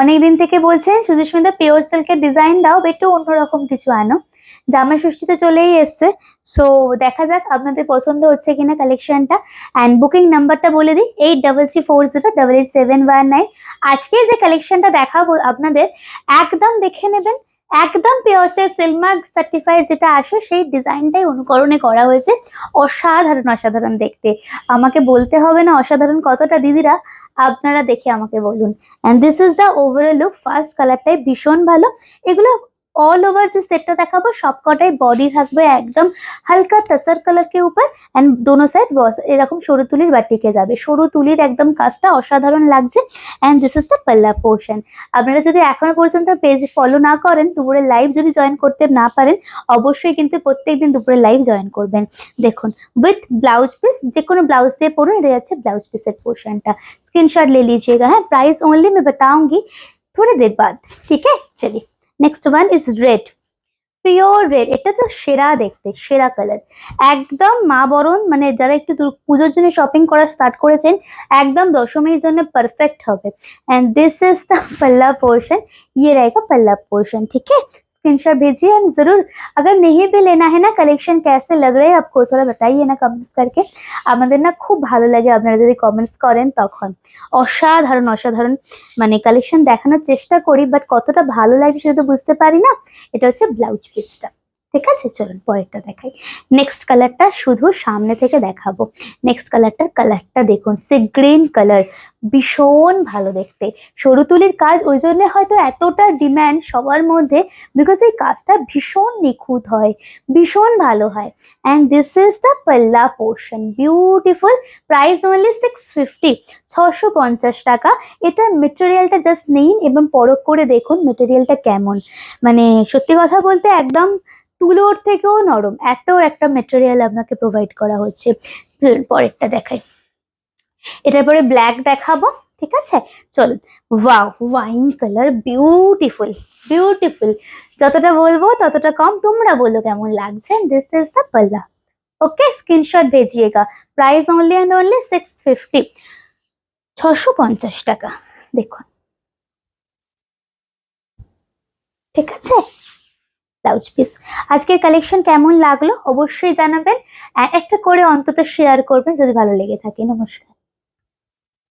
অনেকদিন থেকে বলছেন সুজিস্মিতা পিওর সিল্কের ডিজাইন দাও একটু অন্যরকম কিছু আনো। জামা তো চলেই এসছে। সো দেখা যাক আপনাদের পছন্দ হচ্ছে কিনা কালেকশনটা অ্যান্ড বুকিং নাম্বারটা বলে দিই eight double three four zero double eight seven one nine আজকে যে কালেকশনটা দেখাবো আপনাদের, একদম দেখে নেবেন একদম পিওর সিল্ক সিলমার্ক সার্টিফাইড যেটা আসে, সেই ডিজাইনটাই অনুকরণে করা হয়েছে। অসাধারণ অসাধারণ দেখতে। আমাকে বলতে হবে না অসাধারণ কতটা, দিদিরা? আপনারা দেখে আমাকে বলুন। And this is the overall look first কালারটাই ভীষণ ভালো। এগুলো অল ওভার যে সেটটা দেখাবো সবকটাই বডি থাকবে একদম হালকা টাসার কালার কে উপর অ্যান্ড দোনো সাইড বস এরকম সরু তুলির বাটিকে যাবে সরু তুলির একদম কাজটা অসাধারণ লাগছে অ্যান্ড দিস ইজ দ্য পাল্লা পোর্শন আপনারা যদি এখনো পর্যন্ত পেজ ফলো না করেন দুপুরে লাইভ যদি জয়েন করতে না পারেন অবশ্যই কিন্তু প্রত্যেকদিন দুপুরে লাইভ জয়েন করবেন দেখুন উইথ ব্লাউজ পিস যে কোনো ব্লাউজ দিয়ে পরুন এটা যাচ্ছে ব্লাউজ পিসের পোর্শনটা स्क्रीनशॉट ले लीजिएगा है प्राइस ओनली मैं बताऊंगी थोड़ी देर बाद ठीक है चलिए next one is red pure red এটা তো সেরা দেখতে, সেরা কালার একদম মা বরণ মানে যারা একটু পুজোর জন্য শপিং করা স্টার্ট করেছেন, একদম দশমীর জন্য পারফেক্ট হবে। And this is the pallu portion ইয়ে রায়গা পাল্লা পোর্শন ঠিক আছে? स्क्रीनशॉट भेजिए एंड जरूर अगर नहीं भी लेना है ना कलेक्शन कैसे लग रहे हैं आपको थोड़ा बताइए ना कमेंट्स करके আমাদের না খুব ভালো লাগে আপনারা যদি কমেন্টস করেন তখন অসাধারণ অসাধারণ মানে কালেকশন দেখানোর চেষ্টা করি বাট কতটা ভালো লাগে সেটা তো বুঝতে পারি না এটা হচ্ছে ব্লাউজ পিসটা ঠিক আছে? চলুন পরেরটা দেখাই। নেক্সট কালারটা শুধু সামনে থেকে দেখাবো। নেক্সট কালারটার কালারটা দেখুন, সে গ্রিন কালার ভীষণ ভালো দেখতে। সরু তুলির কাজ ওই জন্য হয়তো এতটা ডিম্যান্ড সবার মধ্যে বিকজ এই কাজটা ভীষণ নিখুঁত হয়, ভীষণ ভালো হয়। And this is the pallu portion beautiful price only six fifty ছশো পঞ্চাশ টাকা। এটার মেটেরিয়ালটা জাস্ট নিন এবং পরখ করে দেখুন মেটেরিয়ালটা কেমন। মানে সত্যি কথা বলতে একদম তুলোর থেকেও নরম এত একটা মেটেরিয়াল আপনাকে প্রোভাইড করা হচ্ছে চলুন পরেরটা দেখাই এটার পরে ব্ল্যাক দেখাবো ঠিক আছে চলুন wow wine colour beautiful beautiful যতটা বলবো ততটা কম তোমরা বলো কেমন লাগছে দিস ইজ দ্য পাল্লা ওকে স্ক্রিনশট भेजिएगा price only and only six fifty ছশো পঞ্চাশ টাকা দেখুন ঠিক আছে ব্লাউজ পিস আজকের কালেকশন কেমন লাগল অবশ্যই জানাবেন। একটা করে অন্তত শেয়ার করবেন যদি ভালো লেগে থাকে। নমস্কার।